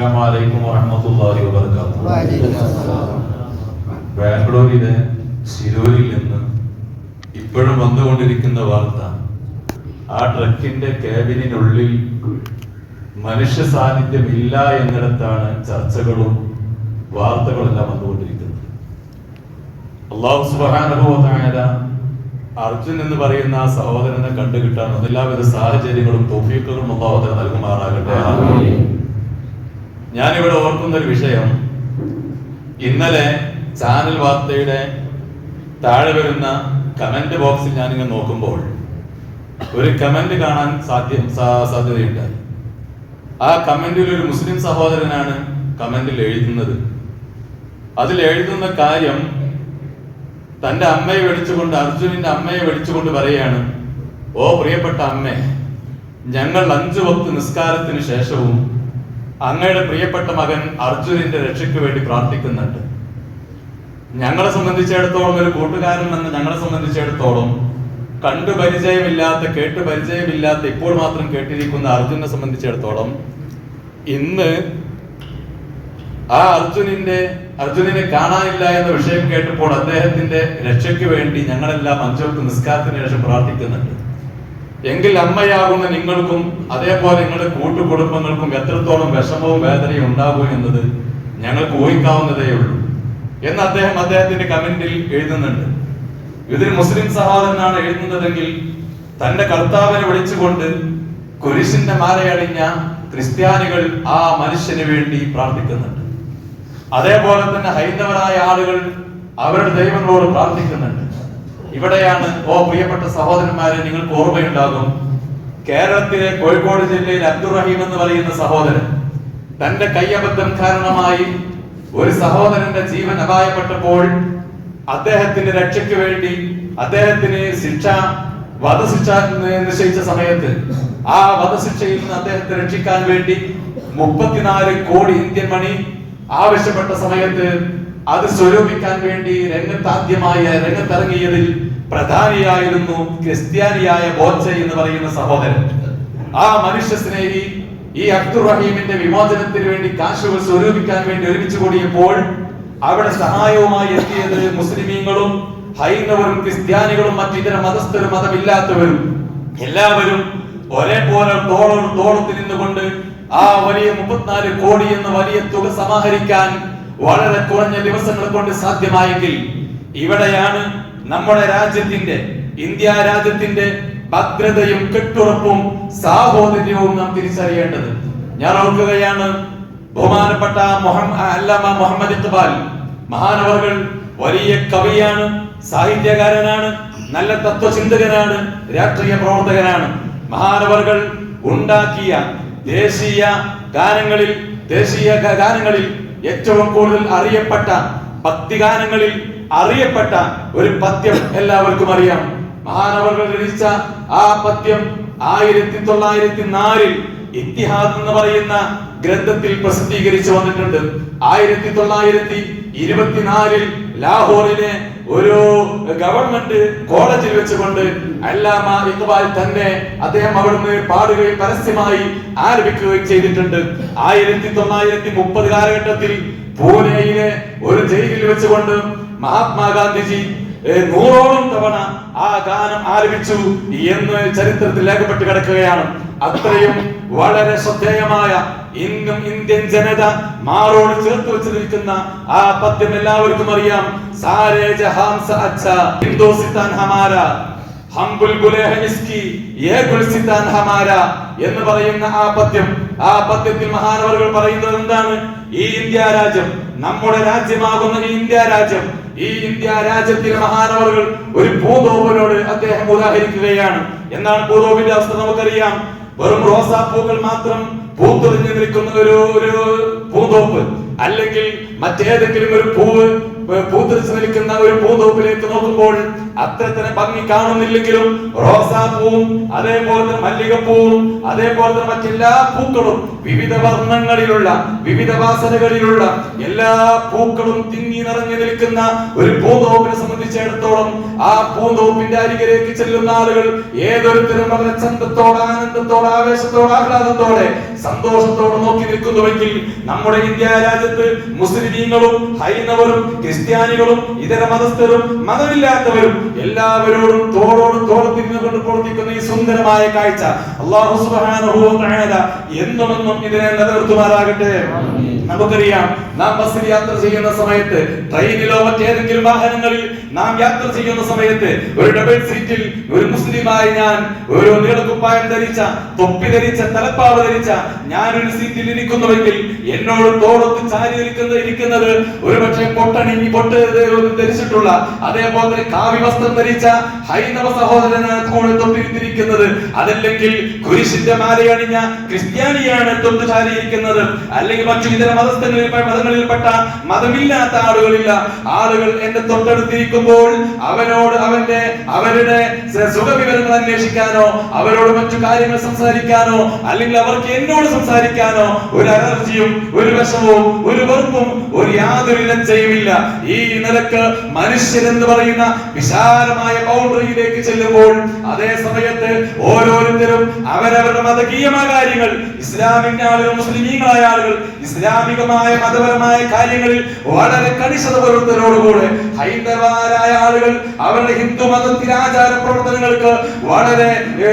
അസ്സലാമു അലൈക്കും വറഹ്മത്തുള്ളാഹി വബറകാതുഹു. ബാംഗ്ലൂരിലെ ശിരൂരിൽ നിന്ന് ഇപ്പോഴും വന്നുകൊണ്ടിരിക്കുന്ന വാർത്ത ആ ട്രക്കിന്റെ ക്യാബിനുള്ളിൽ മനുഷ്യ സാന്നിധ്യം എന്നിടത്താണ് ചർച്ചകളും വാർത്തകളെല്ലാം വന്നുകൊണ്ടിരിക്കുന്നത്. അള്ളാഹു വ അർജുൻ എന്ന് പറയുന്ന ആ സഹോദരനെ കണ്ടുകിട്ടാൻ എല്ലാവിധ സാഹചര്യങ്ങളും തോഫീക്കുകളും അള്ളാഹു തആല നൽകുമാറാകട്ടെ. ഞാനിവിടെ ഓർക്കുന്ന ഒരു വിഷയം. ഇന്നലെ ചാനൽ വാർത്തയുടെ താഴെ വരുന്ന കമന്റ് ബോക്സിൽ ഞാനിങ്ങനെ നോക്കുമ്പോൾ ഒരു കമന്റ് കാണാൻ സാധ്യം സാധ്യതയുണ്ടായി ആ കമന്റിൽ ഒരു മുസ്ലിം സഹോദരനാണ് കമന്റിൽ എഴുതുന്നത്. അതിൽ എഴുതുന്ന കാര്യം തന്റെ അമ്മയെ വെടിച്ചുകൊണ്ട് അർജുനന്റെ അമ്മയെ വെടിച്ചുകൊണ്ട് പറയാണ് ഓ പ്രിയപ്പെട്ട അമ്മേ ഞങ്ങൾ അഞ്ചു വക്ത് നിസ്കാരത്തിന് ശേഷവും അങ്ങയുടെ പ്രിയപ്പെട്ട മകൻ അർജുനന്റെ രക്ഷയ്ക്ക് വേണ്ടി പ്രാർത്ഥിക്കുന്നുണ്ട്. ഞങ്ങളെ സംബന്ധിച്ചിടത്തോളം ഒരു കൂട്ടുകാരൻ എന്ന് ഞങ്ങളെ സംബന്ധിച്ചിടത്തോളം കണ്ടു പരിചയമില്ലാത്ത കേട്ട് പരിചയമില്ലാത്ത ഇപ്പോൾ മാത്രം കേട്ടിരിക്കുന്ന അർജുനെ സംബന്ധിച്ചിടത്തോളം ഇന്ന് ആ അർജുനിന്റെ അർജുനനെ കാണാനില്ല എന്ന വിഷയം കേട്ടപ്പോൾ അദ്ദേഹത്തിന്റെ രക്ഷയ്ക്ക് വേണ്ടി ഞങ്ങളെല്ലാം അഞ്ചോക്ക് നിസ്കാരത്തിന് ശേഷം പ്രാർത്ഥിക്കുന്നുണ്ട്. എങ്കിൽ അമ്മയാകുന്ന നിങ്ങൾക്കും അതേപോലെ നിങ്ങളുടെ കൂട്ടുകുടുംബങ്ങൾക്കും എത്രത്തോളം വിഷമവും വേദനയും ഉണ്ടാകും എന്നത് ഞങ്ങൾക്ക് ഊഹിക്കാവുന്നതേ ഉള്ളൂ. എന്ന് അദ്ദേഹം അദ്ദേഹത്തിന്റെ കമന്റിൽ എഴുതുന്നുണ്ട്. ഇതിൽ മുസ്ലിം സഹോദരനാണ് എഴുതുന്നതെങ്കിൽ തന്റെ കർത്താവിനെ വിളിച്ചുകൊണ്ട് കുരിശിന്റെ മാലയണിഞ്ഞ ക്രിസ്ത്യാനികൾ ആ മനുഷ്യന് വേണ്ടി പ്രാർത്ഥിക്കുന്നുണ്ട്. അതേപോലെ തന്നെ ഹൈന്ദവരായ ആളുകൾ അവരുടെ ദൈവങ്ങളോട് പ്രാർത്ഥിക്കുന്നുണ്ട്. ഇവിടെയാണ് ഓ പ്രിയപ്പെട്ട സഹോദരന്മാരെ നിങ്ങൾക്ക് ഓർമ്മയുണ്ടാകും. കേരളത്തിലെ കോഴിക്കോട് ജില്ലയിൽ അബ്ദുറഹീം എന്ന് പറയുന്ന സഹോദരൻ തന്റെ കയ്യബദ്ധം കാരണമായി ഒരു സഹോദരന്റെ ജീവൻ അപായപ്പെട്ടപ്പോൾ അദ്ദേഹത്തിന്റെ രക്ഷയ്ക്ക് വേണ്ടി അദ്ദേഹത്തിന് ശിക്ഷ വധശിക്ഷ നിശ്ചയിച്ച സമയത്ത് ആ വധശിക്ഷയിൽ നിന്ന് അദ്ദേഹത്തെ രക്ഷിക്കാൻ വേണ്ടി മുപ്പത്തിനാല് കോടി ഇന്ത്യൻ മണി ആവശ്യപ്പെട്ട സമയത്ത് അത് സ്വരൂപിക്കാൻ വേണ്ടി രംഗത്താദ്യമായ രംഗത്തിറങ്ങിയതിൽ പ്രധാനിയായിരുന്നു ക്രിസ്ത്യാനിയായ ബോച്ച എന്ന് പറയുന്ന സഹോദരൻ. ആ മനുഷ്യ സ്നേഹി ഈ അബ്ദുർ റഹീമിന്റെ വിമോചനത്തിന് വേണ്ടി കാശുകൾ സ്വരൂപിക്കാൻ വേണ്ടി ഒരുമിച്ച് കൂടിയപ്പോൾ അവിടെ സഹായവുമായി എത്തിയത് മുസ്ലിമീങ്ങളും ഹൈന്ദവരും ക്രിസ്ത്യാനികളും മറ്റിതര മതസ്ഥരും മതമില്ലാത്തവരും. എല്ലാവരും ഒരേപോലെ തോളോട് തോളത്തിൽ നിന്നുകൊണ്ട് ആ വലിയ മുപ്പത്തിനാല് കോടി എന്ന വലിയ തുക സമാഹരിക്കാൻ വളരെ കുറഞ്ഞ ദിവസങ്ങൾ കൊണ്ട് സാധ്യമായെങ്കിൽ ഇവിടെയാണ് നമ്മുടെ രാജ്യത്തിന്റെ ഇന്ത്യ രാജ്യത്തിന്റെ ഭദ്രതയും കെട്ടുറപ്പും സാഹോദര്യവും നാം തിരിച്ചറിയേണ്ടത്. ഞാൻ ഓർക്കുകയാണ് ബഹുമാനപ്പെട്ട അല്ലാമ മുഹമ്മദ് ഇഖ്ബാൽ മഹാനവർകൾ വലിയ കവിയാണ് സാഹിത്യകാരനാണ് നല്ല തത്വചിന്തകനാണ് രാഷ്ട്രീയ പ്രവർത്തകനാണ്. മഹാനവർകൾ ഉണ്ടാക്കിയ ദേശീയ ഗാനങ്ങളിൽ ദേശീയ ഗാനങ്ങളിൽ ഏറ്റവും കൂടുതൽ അറിയപ്പെട്ട ഭക്തിഗാനങ്ങളിൽ അറിയപ്പെട്ട ഒരു പദ്യം എല്ലാവർക്കും അറിയാം. മഹാനവർകൾ രചിച്ച ആ പദ്യം ആയിരത്തി തൊള്ളായിരത്തി നാലിൽ ഇത്തിഹാദ് എന്ന് പറയുന്ന ഗ്രന്ഥത്തിൽ പ്രസിദ്ധീകരിച്ചു വന്നിട്ടുണ്ട്. ആയിരത്തി തൊള്ളായിരത്തി ഇരുപത്തിനാലിൽ ലാഹോറിലെ ഒരു ഗവൺമെന്റ് കോളേജിൽ വെച്ചുകൊണ്ട് അല്ലാമ ഇക്ബാൽ തന്നെ അദ്ദേഹം അവിടുന്ന് പാടുകയും പരസ്യമായി ആരംഭിക്കുകയും ചെയ്തിട്ടുണ്ട്. ആയിരത്തി തൊള്ളായിരത്തി മുപ്പത് കാലഘട്ടത്തിൽ പൂനെയിലെ ഒരു ജയിലിൽ വെച്ചുകൊണ്ട് മഹാത്മാഗാന്ധിജി നൂറോളം തവണ ആ ഗാനം ആരംഭിച്ചു എന്ന് ചരിത്രത്തിൽ രേഖപ്പെട്ട് കിടക്കുകയാണ്. അത്രയും വളരെ ശ്രദ്ധേയമായ ഇന്നും ഇന്ത്യൻ ജനത മാറോട് ചേർത്ത് വെച്ചിരിക്കുന്ന ആ പദ്യം എല്ലാവർക്കും അറിയാം. സാരേ ജഹാംസ അച്ഛ ഹിന്ദുസ്ഥാൻ ഹമാര ഹം ബുൽബുലേ ഇസ്കി യേ ഗുൽസിത്താൻ ഹമാര എന്ന് പറയുന്ന ആ പദ്യം. ആ പദ്യത്തിൽ മഹാനവറുകൾ പറയുന്നത് എന്താണ്? ഈ ഇന്ത്യ രാജ്യം നമ്മുടെ രാജ്യമാകുന്ന ഈ ഇന്ത്യ രാജ്യം. ഈ ഇന്ത്യ രാജ്യത്തിലെ മഹാനവറുകൾ ഒരു ഭൂതോപനോട് അദ്ദേഹം ഉദാഹരിക്കുകയാണ്. എന്നാണ് ഭൂതോപിന്റെ അവസ്ഥ നമുക്കറിയാം. വെറും റോസാപ്പൂക്കൾ മാത്രം പൂത്തെറിഞ്ഞു നിൽക്കുന്ന ഒരു ഒരു പൂന്തോപ്പ്. അല്ലെങ്കിൽ മറ്റേതെങ്കിലും ഒരു പൂവ് ഏർ പൂത്തെറിച്ച് നിൽക്കുന്ന ഒരു പൂന്തോപ്പിലേക്ക് നോക്കുമ്പോൾ അത്രത്തിന് ഭംഗി കാണുന്നില്ലെങ്കിലും റോസാപ്പൂവും അതേപോലെ തന്നെ മല്ലികപ്പൂവും അതേപോലെ തന്നെ മറ്റെല്ലാ പൂക്കളും വിവിധ വർണങ്ങളിലുള്ള വിവിധ വാസനകളിലുള്ള എല്ലാ പൂക്കളും തിങ്ങി നിറഞ്ഞു നിൽക്കുന്ന ഒരു പൂന്തോപ്പിനെ സംബന്ധിച്ചിടത്തോളം ആ പൂന്തോപ്പിന്റെ അരികിലേക്ക് ചെല്ലുന്ന ആളുകൾ ഏതൊരുത്തരും വളരെ ചന്തത്തോടെ ആനന്ദത്തോടെ ആവേശത്തോടെ ആഹ്ലാദത്തോടെ സന്തോഷത്തോടെ നോക്കി നിൽക്കുന്നുവെങ്കിൽ നമ്മുടെ ഇന്ത്യ രാജ്യത്ത് മുസ്ലിമീങ്ങളും ഹൈന്ദവരും ക്രിസ്ത്യാനികളും ഇതര മതസ്ഥരും മതമില്ലാത്തവരും എല്ലാവരോടും തോളോട് തോളത്തിരുന്നുകൊണ്ട് പ്രവർത്തിക്കുന്ന ഈ സുന്ദരമായ കാഴ്ച. അള്ളാഹു തആല എന്നുമെന്നും ഇതിനെ നിലനിർത്തുമാറാകട്ടെ? നമുക്കറിയാം നാം ബസ്സിൽ യാത്ര ചെയ്യുന്ന സമയത്ത് ട്രെയിനിലോ മറ്റേതെങ്കിലും വാഹനങ്ങളിൽ നാം യാത്ര ചെയ്യുന്ന സമയത്ത് ഒരു ഡബിൾ സീറ്റിൽ ഒരു മുസ്ലിമായി ഞാൻ ഒരു നീളക്കുപ്പായം ധരിച്ച തൊപ്പി ധരിച്ച തലപ്പാവ് ധരിച്ച ഞാൻ ഒരു സീറ്റിൽ ഇരിക്കുന്നുവെങ്കിൽ എന്നോട് തോളത്ത് ചാരി ഇരിക്കുന്ന ഇരിക്കുന്നത് ഒരു പക്ഷേ പൊട്ടണി പൊട്ട് ധരിച്ചിട്ടുള്ള അതേപോലെ കാവി വസ്ത്രം ധരിച്ച ഹൈന്ദവ സഹോദരനാണ് കൂടെ തൊട്ടിരിക്കുന്നത് അതല്ലെങ്കിൽ കുരിശിന്റെ മാലയണിഞ്ഞ ക്രിസ്ത്യാനിയാണ് തൊണ്ടുചാരിയിരിക്കുന്നത് അല്ലെങ്കിൽ മറ്റു ഇതര മതസ്ഥങ്ങളിൽ മതങ്ങളിൽപ്പെട്ട മതമില്ലാത്ത ആളുകളില്ല. ആളുകൾ എന്റെ തൊട്ടടുത്തിരിക്കുമ്പോൾ അവനോട് അവന്റെ അവരുടെ സുഖവിവരങ്ങൾ അന്വേഷിക്കാനോ അവരോട് മറ്റു കാര്യങ്ങൾ സംസാരിക്കാനോ അല്ലെങ്കിൽ അവർക്ക് എന്നോട് സംസാരിക്കാനോ ഒരു അലർജിയും ഒരു വിഷമവും ഒരു വെറുപ്പും ഒരു യാതൊരു ലജ്ജയുമില്ല ഈ നിലയ്ക്ക് മനുഷ്യൻ എന്ന് പറയുന്ന വിശാലമായ ബൗണ്ടറിയിലേക്ക് ചെല്ലുമ്പോൾ അതേ സമയത്ത് ഓരോരുത്തരും അവരവരുടെ മതകീയമായ കാര്യങ്ങൾ ഇസ്ലാമിന്റെ ആളുകൾ മുസ്ലിമീങ്ങളായ ആളുകൾ ഇസ്ലാമികമായ മതപരമായ കാര്യങ്ങളിൽ വളരെ കണിശത പുലർത്തലോടുകൂടെ ഹൈന്ദവരായ ആളുകൾ അവരുടെ ഹിന്ദു മതത്തിലെ ആചാര പ്രവർത്തനങ്ങൾക്ക് വളരെ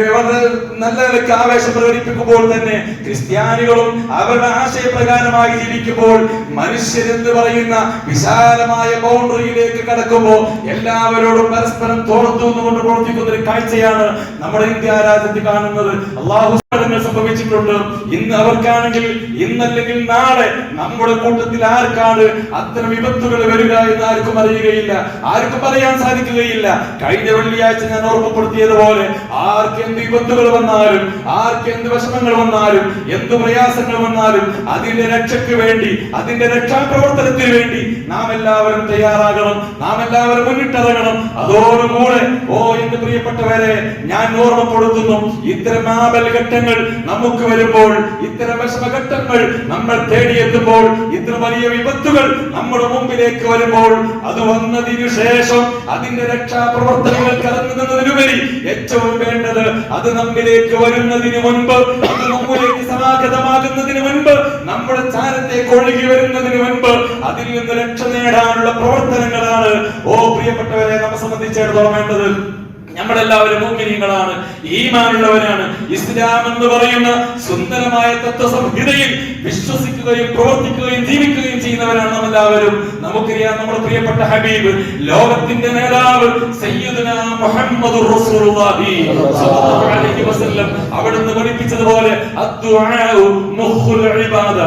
വളരെ നല്ല നിലയ്ക്ക് ആവേശം പ്രകടിപ്പിക്കുമ്പോൾ തന്നെ ക്രിസ്ത്യാനികളും അവരുടെ ആശയപ്രകാരമായി ജീവിക്കുമ്പോൾ മനുഷ്യരെന്ന് പറയുന്ന വിശാലമായ ബൗണ്ടറിയിലേക്ക് കടക്കുമ്പോൾ എല്ലാവരോടും പരസ്പരം തോളത്തുനിന്നുകൊണ്ട് പ്രവർത്തിക്കുന്ന ഒരു കാഴ്ചയാണ് നമ്മുടെ ഇന്ത്യ രാജ്യത്ത് കാണുന്നത്. അള്ളാഹു സംഭവിച്ചിട്ടുണ്ട്. ഇന്ന് അവർക്കാണെങ്കിൽ ഇന്നല്ലെങ്കിൽ നാളെ നമ്മുടെ കൂട്ടത്തിൽ ആർക്കാണ് അത്തരം വിപത്തുകൾ വരിക എന്ന് ആർക്കും അറിയുകയില്ല. ആർക്കും പറയാൻ സാധിക്കുകയില്ല. കഴിഞ്ഞ വെള്ളിയാഴ്ച ഞാൻ ഓർമ്മപ്പെടുത്തിയതുപോലെ ആർക്ക് എന്ത് വിപത്തുകൾ വന്നാലും ആർക്ക് എന്ത് വിഷമങ്ങൾ വന്നാലും എന്ത് പ്രയാസങ്ങൾ വന്നാലും അതിന്റെ രക്ഷയ്ക്ക് വേണ്ടി അതിന്റെ രക്ഷാപ്രവർത്തനത്തിന് വേണ്ടി നാം എല്ലാവരും തയ്യാറാകണം നാം എല്ലാവരും മുന്നിട്ടിറങ്ങണം. അതോടുകൂടെ ഓ എന്റെ പ്രിയപ്പെട്ടവരെ ഞാൻ ഓർമ്മപ്പെടുത്തുന്നു ഇത്തരം ആപൽഘട്ടങ്ങൾ നമുക്ക് വരുമ്പോൾ ഇത്തരം വിഷമഘട്ടങ്ങൾ നമ്മൾ തേടിയെത്തുമ്പോൾ ഇത്ര വലിയ വിപത്തുകൾ നമ്മുടെ മുമ്പിലേക്ക് വരുമ്പോൾ അത് വന്നതിനു ശേഷം അതിന്റെ രക്ഷാപ്രവർത്തനങ്ങൾക്ക് ഇറങ്ങുന്നതിനുപരി ഏറ്റവും വേണ്ടത് അത് നമ്മിലേക്ക് വരുന്നതിന് മുൻപ് അത് നമ്മിലേക്ക് സമാഗതമാകുന്നതിന് മുൻപ് നമ്മുടെ ചാരത്തേക്ക് ഒഴുകി വരുന്നതിന് മുൻപ് അതിൽ നിന്ന് രക്ഷ നേടാനുള്ള പ്രവർത്തനങ്ങളാണ്. ഓ പ്രിയപ്പെട്ടവരെ നമ്മെ സംബന്ധിച്ചിടത്തോളം വേണ്ടത് നമ്മളെല്ലാവരും മോമിനിയങ്ങളാണ് ഈമാനുള്ളവരാണ്. ഇസ്ലാം എന്ന് പറയുന്ന സുന്ദരമായ തത്വസംഹിതയിൽ വിശ്വസിക്കുകയും പ്രവർത്തിക്കുകയും ജീവിക്കുകയും ചെയ്യുന്നവരാണ് നാം എല്ലാവരും നമുക്കറിയാം നമ്മുടെ പ്രിയപ്പെട്ട ഹബീബ് ലോകത്തിന്റെ നേതാവ് സയ്യിദുന മുഹമ്മദുർ റസൂലുള്ളാഹി അലൈഹി വസല്ലം അവിടുന്ന് പഠിപ്പിച്ചതുപോലെ അദ്ദുആഉ മുഖുൽ ഇബാദ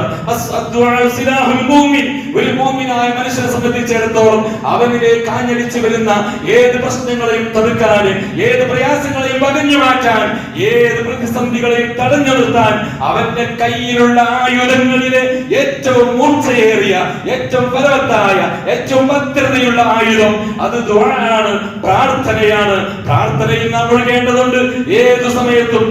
അദ്ദുആഉ സിലാഹുൽ മുഅ്മിൻ. ഒരു മുഅ്മിനായ മനുഷ്യനെ സംബന്ധിച്ചിടത്തോളം അവനിലെ കാഞ്ഞടിച്ചു വരുന്ന ഏത് പ്രശ്നങ്ങളെയും തടുക്കാൻ ഏത് പ്രയാസങ്ങളെയും പകഞ്ഞു മാറ്റാൻ ഏത് പ്രതിസന്ധികളെയും തടഞ്ഞു നിർത്താൻ അവന്റെ കയ്യിലുള്ള ആയുധങ്ങളിലെ ഏറ്റവും മൂർച്ചയേറിയ ഏറ്റവും ഫലവത്തായ ഏറ്റവും ഭദ്രതയുള്ള ആയുധം അത് ദ്വാരാണ് പ്രാർത്ഥനയാണ്. പ്രാർത്ഥനയിൽ നാം ഒഴുകേണ്ടതുണ്ട് ഏത് സമയത്തും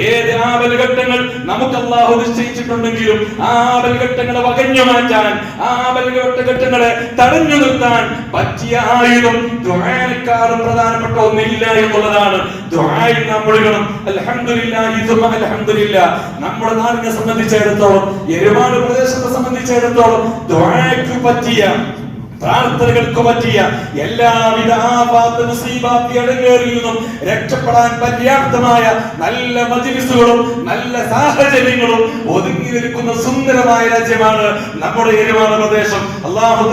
ഏത് ആപൽഘട്ടങ്ങൾ നമുക്ക് അള്ളാഹു നിശ്ചയിച്ചിട്ടുണ്ടെങ്കിലും ആ ആപൽഘട്ടങ്ങളെ വകഞ്ഞു മാറ്റാൻ ആ ആപൽഘട്ടങ്ങളെ തടഞ്ഞു നിർത്താൻ പറ്റിയ ആയുധം ദ്വായക്കാർ പ്രധാനപ്പെട്ട ഒന്നില്ല എന്നുള്ളതാണ്. ദുആയിൽ നാം ഒഴുകണം അൽഹംദുലില്ലാഹി സുബ്ഹാന അൽഹംദുലില്ലാ. നമ്മുടെ നാടിനെ സംബന്ധിച്ചിടത്തോളം എരുമാട് പ്രദേശത്തെ സംബന്ധിച്ചിടത്തോളം ദുആയ്ക്ക് പറ്റിയ പ്രാർത്ഥനകൾക്ക് പറ്റിയ എല്ലാവിധ ആപാത്ത് മുസീബാത്തി അടങ്ങേറിൽ രക്ഷപ്പെടാൻ പര്യാപ്തമായ നല്ല മജിലിസുകളും നല്ല സാഹചര്യങ്ങളും ഒതുങ്ങി നിൽക്കുന്ന സുന്ദരമായ രാജ്യമാണ് നമ്മുടെ എരുമാന പ്രദേശം. അള്ളാഹു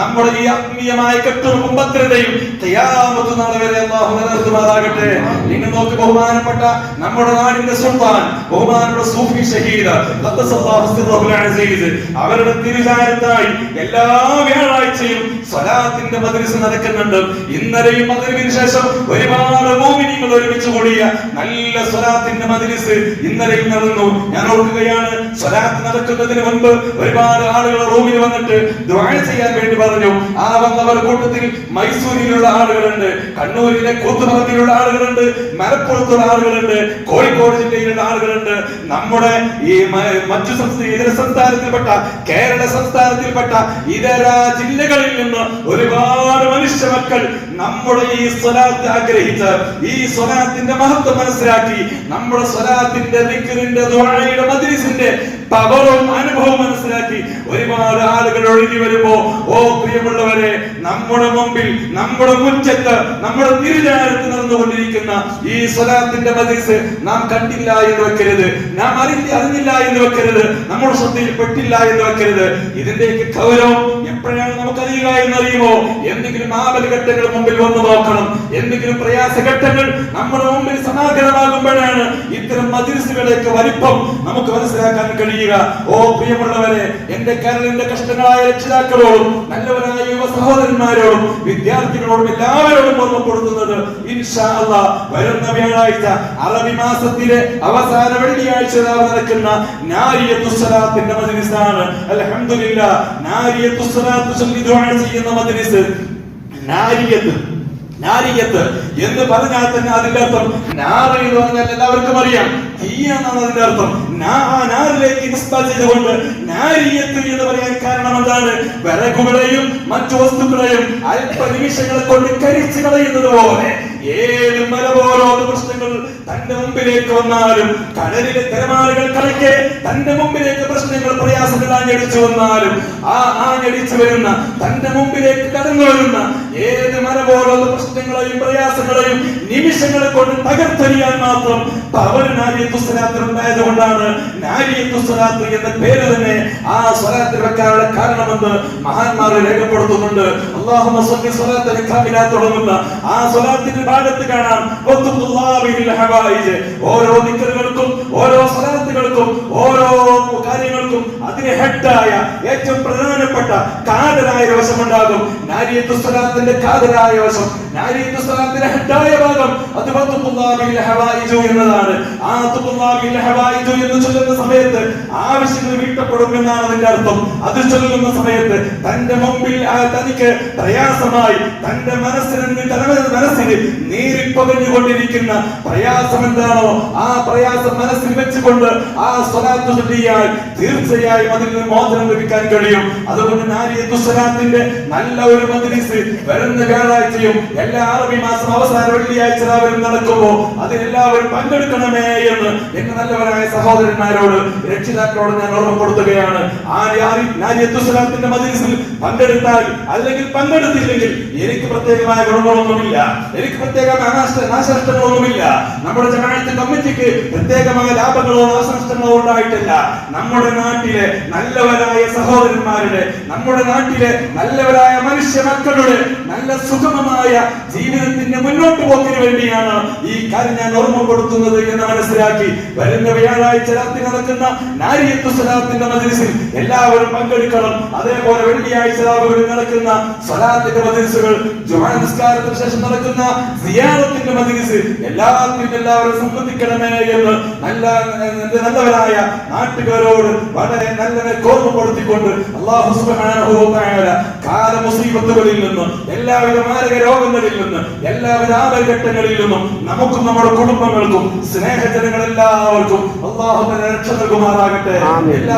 നമ്മുടെ ഈ ആത്മീയമായ കെട്ടുറപ്പും ഭദ്രതയും ഖിയാമത്ത് നാൾ വരെ അള്ളാഹു നിലനിർത്തുമാറാകട്ടെ. നിങ്ങൾ നോക്ക് ബഹുമാനപ്പെട്ട നമ്മുടെ നാടിന്റെ സുൽത്താൻ ബഹുമാനപ്പെട്ട സൂഫി ഷഹീദ് അവരുടെ തിരുചാരത്തായി എല്ലാ വ്യാഴാഴ്ചയും സ്വലാത്തിന്റെ മദ്രസ നടക്കുന്നുണ്ട്. ഇന്നലെയും മകരിവിന് ശേഷം ഒരുപാട് ഒരുമിച്ച് കൂടിയ നല്ല സ്വലാത്തിന്റെ മതിലിസ് ഇന്നലെയും നടന്നു. ഞാൻ ഓർക്കുകയാണ് സ്വലാത്ത് നടക്കുന്നതിന് മുൻപ് ഒരുപാട് ആളുകൾ റൂമിൽ വന്നിട്ട് ചെയ്യാൻ വേണ്ടി പറഞ്ഞു. ആ വന്നവർ കൂട്ടത്തിൽ മൈസൂരിലുള്ള ആളുകളുണ്ട് കണ്ണൂരിലെ കൂത്തുപറമ്പിലുള്ള ആളുകളുണ്ട് മലപ്പുറത്തുള്ള ആളുകളുണ്ട് കോഴിക്കോട് ജില്ലയിലുള്ള ആളുകളുണ്ട്. നമ്മുടെ ഈ മറ്റു ഇതര സംസ്ഥാനത്തിൽപ്പെട്ട കേരള സംസ്ഥാനത്തിൽപ്പെട്ട ഇതര ജില്ലകളിൽ നിന്ന് ഒരുപാട് മനുഷ്യ മക്കൾ നമ്മുടെ ഈ സ്വലാത്ത് ആഗ്രഹിച്ച് ഈ സ്വലാത്തിന്റെ മഹത്വം മനസ്സിലാക്കി. നമ്മുടെ സ്വലാത്തിന്റെ ദിക്റിന്റെ ദുആയുടെ മദ്രിസിന്റെ പവറും അനുഭവം മനസ്സിലാക്കി ഒരുപാട് ആളുകൾ ഒഴുകി വരുമ്പോ ഓ പ്രിയമുള്ളവരെ നമ്മുടെ മുമ്പിൽ നമ്മുടെ മുറ്റത്ത് നമ്മുടെ തിരുചാരത്ത് നടന്നുകൊണ്ടിരിക്കുന്ന ഈ സ്വലാത്തിന്റെ മതിസ് നാം കണ്ടില്ല എന്ന് വെക്കരുത്. നാം അറിഞ്ഞ അറിഞ്ഞില്ല എന്ന് വെക്കരുത്. നമ്മുടെ ശ്രദ്ധയിൽ പെട്ടില്ല എന്ന് വെക്കരുത്. ഇതിന്റെയൊക്കെ ഗൗരവം എപ്പോഴാണ് നമുക്കറിയുക എന്നറിയുമോ? എന്തെങ്കിലും ആപൽഘട്ടങ്ങൾ മുമ്പിൽ വന്നു നോക്കണം. എന്തെങ്കിലും പ്രയാസഘട്ടങ്ങൾ നമ്മുടെ മുമ്പിൽ സമാഗതമാകുമ്പോഴാണ് ഇത്തരം മജിലിസുകളുടെയൊക്കെ വലിപ്പം നമുക്ക് മനസ്സിലാക്കാൻ കഴിയുക ഓ പ്രിയമുള്ളവരെ എന്റെ കരളിന്റെ കഷ്ടങ്ങളായ രക്ഷിതാക്കളോടും നല്ലവരായ യുവ സഹോദരന്മാരോടും വിദ്യാർത്ഥികളോടും എല്ലാവരോടും ഓർമ്മപ്പെടുത്തുന്നത് വരുന്ന വ്യാഴാഴ്ച അറബി മാസത്തിലെ അവസാന വെള്ളിയാഴ്ച നടക്കുന്ന നാരിയത്തു സ്വലാത്തിന്റെ അലഹമില്ല അൽഹംദുലില്ലാ നാരിയത്തു സ്വലാത്ത് ചൊല്ലി ദുആ ചെയ്യുന്ന മജ്ലിസ്. നാരിയത്ത് നാരിയത്ത്. എന്ന് പറഞ്ഞാൽ തന്നെ അതിന്റെ അർത്ഥം നാറ് എന്ന് പറഞ്ഞാൽ എല്ലാവർക്കും അറിയാം. തീ എന്നാണ് അതിന്റെ അർത്ഥം. നാറിലേക്ക് എന്ന് പറയാൻ കാരണം എന്താണ്? വിറകുകളെയും മറ്റു വസ്തുക്കളെയും അല്പ നിമിഷങ്ങളെ കൊണ്ട് കരിച്ചു കളയുന്നത് പോലെ ഏത് മല പോലോത്ത പ്രശ്നങ്ങൾ തന്റെ മുമ്പിലേക്ക് വന്നാലും കടലിലെ തിരമാലകൾ കളിക്കെ തന്റെ മുമ്പിലേക്ക് പ്രശ്നങ്ങൾ പ്രയാസങ്ങൾ ആഞ്ഞടിച്ചു വന്നാലും ആ ആഞ്ഞടിച്ചു വരുന്ന തന്റെ മുമ്പിലേക്ക് കടന്നു വരുന്ന ഏത് മല പോലുള്ള പ്രശ്നങ്ങളെയും പ്രയാസങ്ങളെയും നിമിഷങ്ങളെ കൊണ്ട് തകർത്തെറിയാൻ മാത്രം പവനായി നാരിയത്തുസ്വലാത്തിൽ ഉണ്ടായത് കൊണ്ടാണ് നാരിയത്തുസ്വലാത്ത് എന്ന പേര് തന്നെ ആ സ്വലാത്ത് വെക്കാനുള്ള കാരണമെന്ന് മഹാന്മാർ രേഖപ്പെടുത്തുന്നുണ്ട്. കാമിലാ തുടങ്ങുന്ന ആ സ്വലാത്തിന്റെ ഭാഗത്ത് കാണാം. ഓരോ നിക്കലുകൾക്കും ഓരോ ദിക്കറുകൾക്കും സ്വലാത്തുകൾക്കും ഓരോ കാര്യങ്ങൾക്കും അതിന് ഹെഡായ ഏറ്റവും പ്രധാനപ്പെട്ട കാതലായ വശമുണ്ടാകും. നാരിയത്തു സ്വലാത്തിന്റെ കാതലായ വശം നാരിയത്തു സ്വലാത്തിന്റെ ഹെഡായ ഭാഗം അത് എന്നതാണ്. ആ എന്ന് ചൊല്ലുന്ന സമയത്ത് ആവശ്യങ്ങൾ വീട്ടപ്പെടും എന്നാണ് അതിന്റെ അർത്ഥം. അത് ചൊല്ലുന്ന സമയത്ത് തന്റെ മുമ്പിൽ തനിക്ക് പ്രയാസമായി തന്റെ മനസ്സിന് മനസ്സിന് നീറിപ്പകഞ്ഞുകൊണ്ടിരിക്കുന്ന പ്രയാസം എന്താണോ ആ പ്രയാസം മനസ്സിൽ വെച്ചുകൊണ്ട് ആ സ്വലാത്ത് ചൊല്ലിയാൽ തീർച്ചയായും അതിൽ നിന്ന് മോചനം ലഭിക്കാൻ കഴിയും. അതുകൊണ്ട് നാരിയത്തു സ്വലാത്തിന്റെ നല്ല ഒരു മദ്രിസ് വരുന്ന വ്യാഴാഴ്ചയും എല്ലാ അറബി മാസം അവസാന വെള്ളിയാഴ്ച രാവിലെ നടക്കുമ്പോ അതിലെല്ലാവരും പങ്കെടുക്കണമേ എന്ന് എന്റെ നല്ലവരായ സഹോദരന്മാരോട് രക്ഷിതാക്കളോട് ഞാൻ ഓർമ്മപ്പെടുത്തുകയാണ് നാരി- നാരിയത്തു സ്വലാത്തിന്റെ മദ്രിസിൽ പങ്കെടുത്താൽ അല്ലെങ്കിൽ പങ്കെടുത്തില്ലെങ്കിൽ എനിക്ക് പ്രത്യേകമായ ഗുണങ്ങളൊന്നുമില്ല. എനിക്ക് പ്രത്യേകമായ നാശ- നാശനഷ്ടങ്ങളൊന്നുമില്ല. നമ്മുടെ ജനാധിപത്യ കമ്മിറ്റിക്ക് പ്രത്യേകമായ ലാഭങ്ങളോ നാശനഷ്ടങ്ങളോ ഉണ്ടായിട്ടില്ല. നമ്മുടെ നാട്ടിലെ നല്ലവരായ സഹോദരന്മാരുടെ നമ്മുടെ നാട്ടിലെ നല്ലവരായ മനുഷ്യ മക്കളുടെ നല്ല സുഗമമായ ജീവിതത്തിന്റെ മുന്നോട്ട് പോക്കിന് വേണ്ടിയാണ് ഈ കാര്യം ഞാൻ ഓർമ്മപ്പെടുത്തുന്നത് എന്ന് മനസ്സിലാക്കി വരുന്ന വ്യാഴാഴ്ച രാത്രി നടക്കുന്ന നാരിയത്തു സ്വലാത്തിന്റെ എല്ലാവരും പങ്കെടുക്കണം. അതേപോലെ വെള്ളിയാഴ്ച രാവിലെ നടക്കുന്ന സ്വലാത്തിന്റെ മദ്രസുകൾ ജുമാ നിസ്കാരത്തിന് ശേഷം നടക്കുന്ന സിയാറത്തിന്റെ മദ്രസ് എല്ലാത്തിനും എല്ലാവരും സംബന്ധിക്കണമേ എന്ന് നല്ല എന്റെ നല്ലവരായ നാട്ടുകാരോട് വളരെ നല്ലവരെ ഓർമ്മപ്പെടുത്തിക്കൊണ്ട് അള്ളാഹു കാല മുസീബത്തുകളിൽ നിന്നും എല്ലാവിധ മാരക രോഗങ്ങളിൽ നിന്നും എല്ലാവിധ ആപൽഘട്ടങ്ങളിൽ നിന്നും നമുക്കും നമ്മുടെ കുടുംബങ്ങൾക്കും സ്നേഹജനങ്ങൾ എല്ലാവർക്കും അള്ളാഹു രക്ഷ നൽകുമാറാകട്ടെ. എല്ലാ